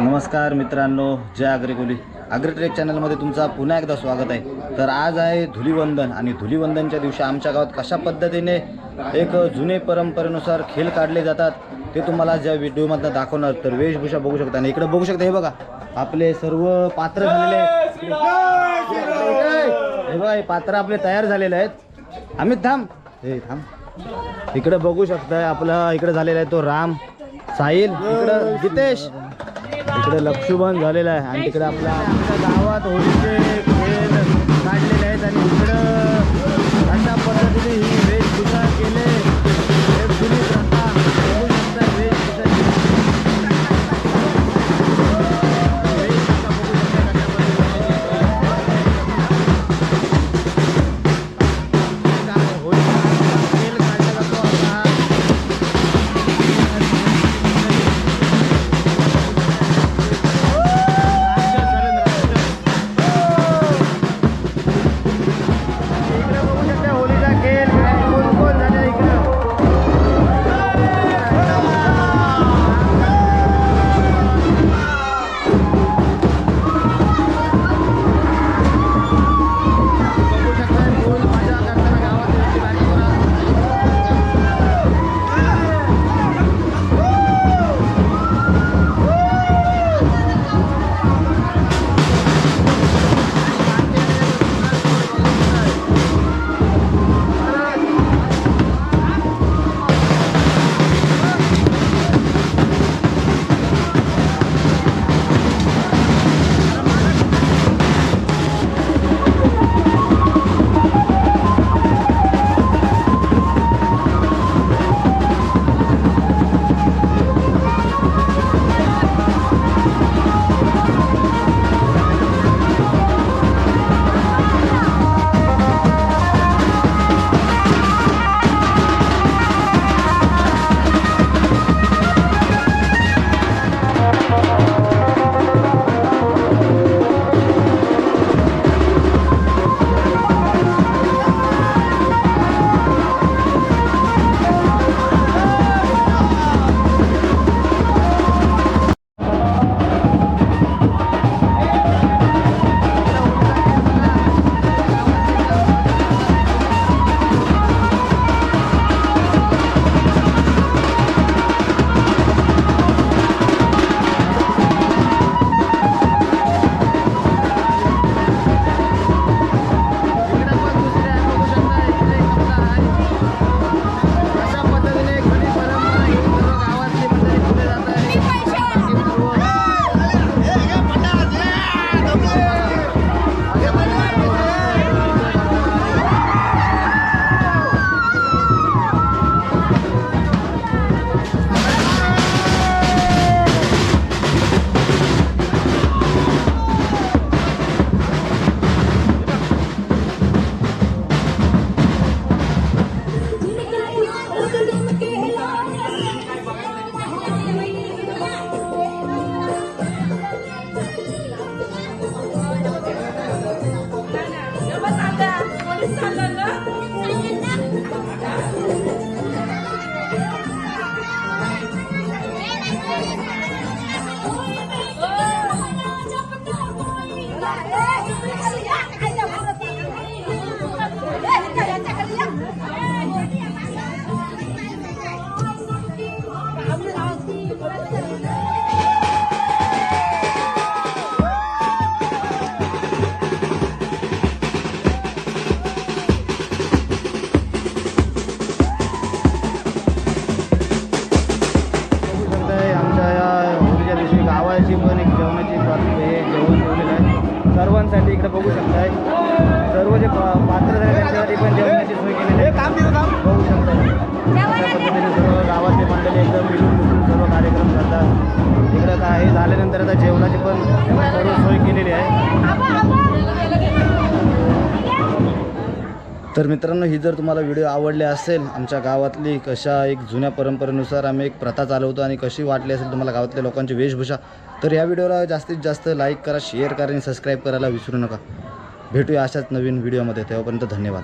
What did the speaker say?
नमस्कार मित्रांनो जय आग्रेकोली आग्रेट्रेक चॅनलमध्ये तुमचा पुन्हा एकदा स्वागत आहे. तर आज आहे धुलीवंदन आणि धुलीवंदनच्या दिवशी आमच्या गावात कशा पद्धतीने एक जुने परंपरेनुसार खेळ काढले जातात ते तुम्हाला ज्या व्हिडिओमधनं दाखवणार तर वेशभूषा बघू शकता. आणि इकडे बघू शकता हे बघा आपले सर्व पात्र झालेले आहेत. हे बघा हे पात्र आपले तयार झालेले आहेत. अमित थांब. हे थांब. इकडे बघू शकताय आपला इकडे झालेला आहे तो राम. साहिल इकडं जितेश. इकडे लक्षुबन झालेला आहे आणि तिकडे आपल्या आमच्या गावात होळीचे खेळ काढलेले आहेत आणि इकडं आमच्या या होळीच्या दिवशी गावाची पण एक जेवणाची पात्र हे जेवण ठेवलेलं आहे सर्वांसाठी इकडे बघू शकताय. सर्व जे पात्र झाले त्यांच्यासाठी पण जेवणाची सोय केलेली आहे. बघू शकताय. अशा पद्धतीने सर्व गावातले मंडळी एकदम मिळून मिळून सर्व कार्यक्रम करतात. इकडं काय झाल्यानंतर आता जेवणाची तर मित्रांनो ही जर तुम्हाला व्हिडिओ आवडले असेल आमच्या गावातली कशा एक जुन्या परंपरेनुसार आम्ही एक प्रथा चालवतो आणि कशी वाटली असेल तुम्हाला गावातल्या लोकांची वेशभूषा तर या व्हिडिओला जास्तीत जास्त लाईक करा शेअर करा आणि सबस्क्राईब करायला विसरू नका. भेटूया अशाच नवीन व्हिडिओमध्ये तेव्हापर्यंत धन्यवाद.